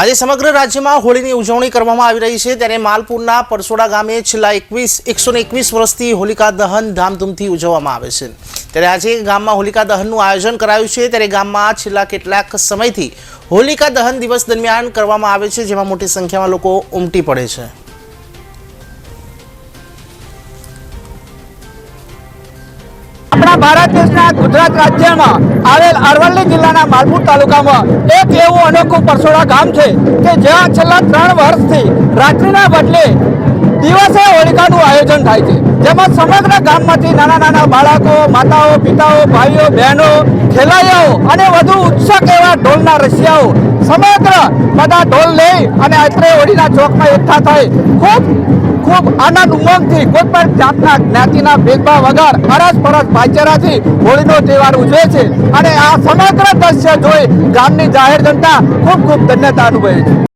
આજે સમગ્ર રાજ્યમાં હોળીની ઉજવણી કરવામાં આવી રહી છે. ત્યારે માલપુરના પરસોડા ગામે છેલ્લા એકવીસ, એકસો એકવીસ વર્ષથી હોલિકા દહન ધામધૂમથી ઉજવવામાં આવે છે. ત્યારે આજે ગામમાં હોલિકા દહનનું આયોજન કરાયું છે. ત્યારે ગામમાં છેલ્લા કેટલાક સમયથી હોલિકા દહન દિવસ દરમિયાન કરવામાં આવે છે, જેમાં મોટી સંખ્યામાં લોકો ઉમટી પડે છે. ભારત દેશના ગુજરાત રાજ્યમાં આવેલ અરવલ્લી જિલ્લાના માલપુર તાલુકામાં એક એવું અનોખું પરસોડા ગામ છે કે જ્યાં છેલ્લા ત્રણ વર્ષથી રાત્રિના બદલે દિવસે હોલિકાનું આયોજન થાય છે. જેમાં સમગ્ર ગામમાંથી નાના નાના બાળકો, માતાઓ, પિતાઓ, ભાઈઓ, બહેનો ખેલાયાઓ અને વધુ ઉત્સુક એવા ઢોલના રસિયાઓ સમગ્ર બધા ઢોલ લઈ અને આત્રે હોળીના ચોકમાં એકઠા થઈ ખૂબ ખૂબ આનંદ ઉમંગથી કોઈ પણ જાતના જ્ઞાતિના ભેદભાવ વગર અરસ પરસ ભાઈચારાથી હોળીનો તહેવાર ઉજવે છે. અને આ સમગ્ર દ્રશ્ય જોઈ ગામની જાહેર જનતા ખૂબ ખૂબ ધન્યતા અનુભવે છે.